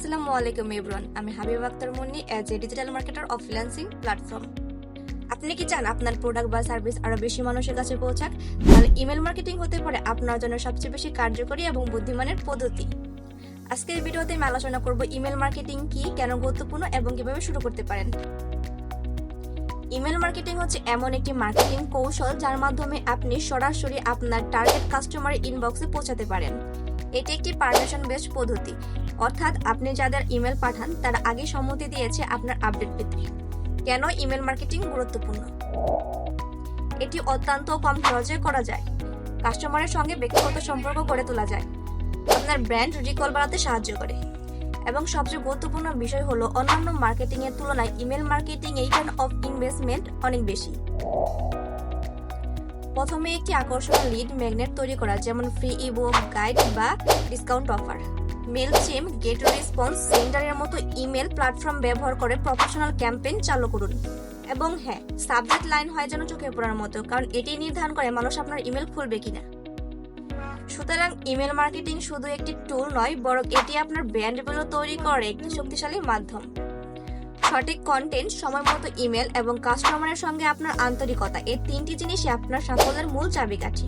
আসসালামু আলাইকুম এভরিওয়ান, আমি Habib Akter Munni as a digital marketer of freelancing platform আপনি কি চান আপনার প্রোডাক্ট বা সার্ভিস আরও বেশি মানুষের কাছে পৌঁছাক? তাহলে ইমেল মার্কেটিং হতে পারে আপনার জন্য সবচেয়ে বেশি কার্যকরী এবং বুদ্ধিমানের পদ্ধতি। আজকের ভিডিওতে আমি আলোচনা করব ইমেল মার্কেটিং কি, কেন গুরুত্বপূর্ণ এবং কীভাবে শুরু করতে পারেন। ইমেল মার্কেটিং হচ্ছে এমন একটি মার্কেটিং কৌশল যার মাধ্যমে আপনি সরাসরি আপনার টার্গেট কাস্টমার ইনবক্সে পৌঁছাতে পারেন। এটি একটি পারমিশন বেসড পদ্ধতি। অর্থাৎ আপনি যাদের ইমেল পাঠান, তারা আগে সম্মতি দিয়েছে আপনার আপডেট পেতে। কেন ইমেল মার্কেটিং গুরুত্বপূর্ণ? এটি অত্যন্ত কম খরচে করা যায়। কাস্টমারের সঙ্গে ব্যক্তিগত সম্পর্ক গড়ে তোলা যায়। আপনার ব্র্যান্ড রিকল বাড়াতে সাহায্য করে। এবং সবচেয়ে গুরুত্বপূর্ণ বিষয় হলো, অন্যান্য মার্কেটিং এর তুলনায় ইমেল মার্কেটিং এই অফ ইনভেস্টমেন্ট অনেক বেশি। প্রথমে একটি আকর্ষণীয় লিড ম্যাগনেট তৈরি করা, যেমন ফ্রি ইবুক গাইড বা discount offer Mailchimp gate response সেন্টারের মতো ইমেল প্ল্যাটফর্ম ব্যবহার করে প্রফেশনাল ক্যাম্পেইন চালু করুন। এবং হ্যাঁ সাবজেক্ট লাইন হয় যেন চোখে পড়ার মতো, কারণ এটি নির্ধারণ করে মানুষ আপনার ইমেল খুলবে কিনা। সুতরাং ইমেল মার্কেটিং শুধু একটি টুল নয়, বরং এটি আপনার ব্র্যান্ড তৈরি করার একটি শক্তিশালী মাধ্যম। সঠিক কন্টেন্ট সময় মতো ইমেল এবং কাস্টমারের সঙ্গে আপনার আন্তরিকতা, এই তিনটি জিনিসই আপনার সাফল্যের মূল চাবিকাঠি।